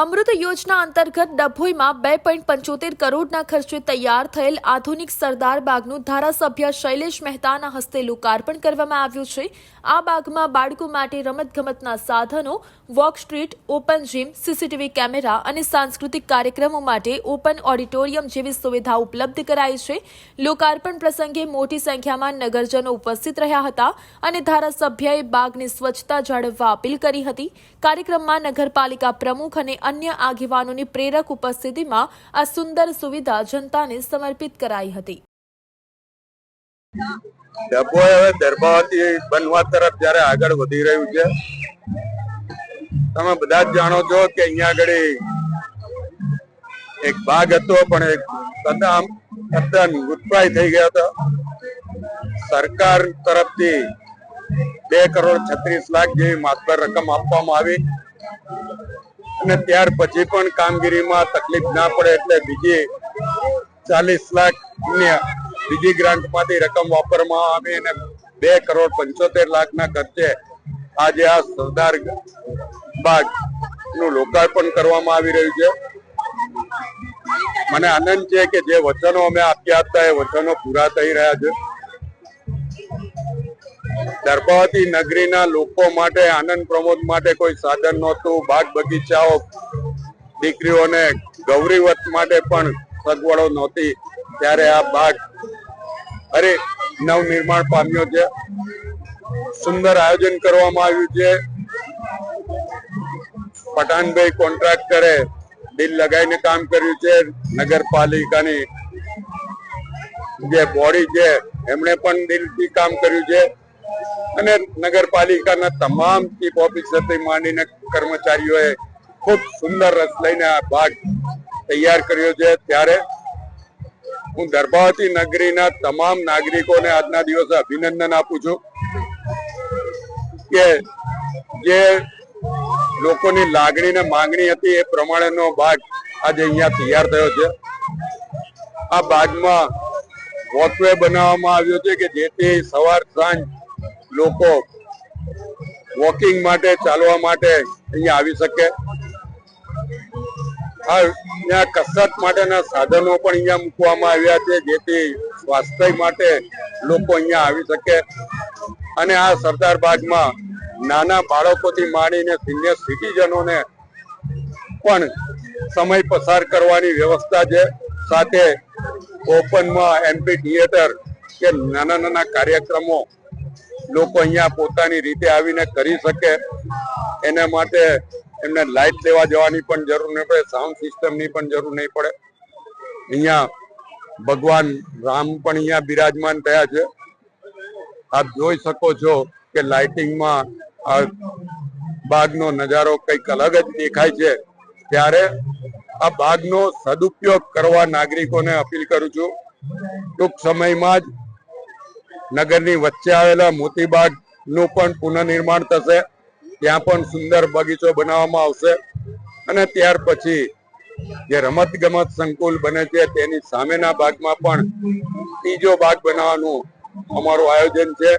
અમૃત યોજના અંતર્ગત ડભોઈમાં બે પોઈન્ટ પંચોતેર કરોડના ખર્ચે તૈયાર થયેલ આધુનિક સરદાર બાગનું ધારાસભ્ય શૈલેષ મહેતાના હસ્તે લોકાર્પણ કરવામાં આવ્યું છે. આ બાગમાં બાળકો માટે રમતગમતના સાધનો, walk street, open gym, CCTV camera અને સાંસ્કૃતિક કાર્યક્રમો માટે ઓપન ઓડિટોરિયમ જેવી સુવિધા ઉપલબ્ધ કરાઈ છે. લોકાર્પણ પ્રસંગે મોટી સંખ્યામાં નગરજનો ઉપસ્થિત રહ્યા હતા અને ધારાસભ્યએ બાગની સ્વચ્છતા જાળવવા અપીલ કરી હતી. કાર્યક્રમમાં નગરપાલિકા પ્રમુખ અને અન્ય આગેવાનોની પ્રેરક ઉપસ્થિતિમાં આ સુંદર સુવિધા જનતાને સમર્પિત કરાઈ હતી. ડભોઈ હવે દરબાવતી બનવા તરફ જયારે આગળ વધી રહ્યું છે, તમે બધા જ જાણો છો કે અહીંયા આગળ એક ભાગ હતો, પણ એક તદ્દન તદ્દન મૃતપ્રાય થઈ ગયો હતો. સરકાર તરફથી બે કરોડ છત્રીસ લાખ જેવી માત્ર રકમ આપવામાં આવી. અને ત્યાર પછી પણ કામગીરીમાં તકલીફ ના પડે એટલે બીજી ચાલીસ લાખની બીજી ગ્રાન્ટમાંથી રકમ વાપરવામાં આવી અને બે કરોડ પંચોતેર લાખ ના ખર્ચે આજે આ સરદાર બાગનું લોકાર્પણ કરવામાં આવી રહ્યું છે. મને આનંદ છે કે જે વચનો અમે આપ્યા હતા એ વચનો પૂરા થઈ રહ્યા છે. દર્ભાવતી નગરીના લોકો માટે, આનંદ પ્રમોદ માટે કોઈ સાધન નહોતું, બાગ બગીચાઓ, દીકરીઓને ગૌરીવત માટે પણ સગવડો નહોતી. ત્યારે આ બાગ અરે નવનિર્માણ પામ્યો છે. સુંદર આયોજન કરવામાં આવ્યું છે. પઠાણભાઈ કોન્ટ્રાક્ટરે દિલ લગાવીને કામ કર્યું છે. નગરપાલિકાની જે બોડી છે, એમણે પણ દિલથી કામ કર્યું છે. અને નગરપાલિકાના તમામ ચીફ ઓફિસરથી માંડીને કર્મચારીઓએ ખૂબ સુંદર રસ લઈને આ ભાગ તૈયાર કર્યો છે. ત્યારે હું દર્ભાવતી નગરીના તમામ નાગરિકોને આજના દિવસે અભિનંદન આપું છું કે જે લોકોની લાગણી ને માંગણી હતી એ પ્રમાણેનો ભાગ આજે અહીંયા તૈયાર થયો છે. આ ભાગમાં વોકવે બનાવવામાં આવ્યો છે કે જેથી સવાર સાંજ લોકો વોકિંગ માટે, ચાલવા માટે અહીંયા આવી શકે. આ કસરત માટેના સાધનો પણ અહીંયા મૂકવામાં આવ્યા છે, જેથી સ્વાસ્થ્ય માટે લોકો અહીંયા આવી શકે. અને આ સરદાર બાગમાં નાના બાળકોથી માંડીને સિનિયર સિટીઝનોને પણ સમય પસાર કરવાની વ્યવસ્થા છે. સાથે ઓપનમાં એમપી થિયેટર કે નાના નાના કાર્યક્રમો લોકો અહીંયા પોતાની રીતે આવીને કરી શકે. એના માટે એમને લાઇટ લેવા જવાની પણ જરૂર નહીં પડે, સાઉન્ડ સિસ્ટમની પણ જરૂર નહીં પડે. અહીંયા ભગવાન રામ પણ અહીંયા બિરાજમાન થયા છે. આપ જોઈ શકો છો કે લાઇટિંગમાં આ બાગનો નજારો કંઈક અલગ જ દેખાય છે. ત્યારે આ બાગનો સદુપયોગ કરવા નાગરિકોને અપીલ કરું છું. ટૂંક સમયમાં જ નગરની વચ્ચે આવેલા મોતીબાગનું પણ પુનઃનિર્માણ થશે. ત્યાં પણ સુંદર બગીચો બનાવવામાં આવશે. અને ત્યાર પછી જે રમત ગમત સંકુલ બને છે, તેની સામેના ભાગમાં પણ ત્રીજો ભાગ બનાવવાનું અમારું આયોજન છે.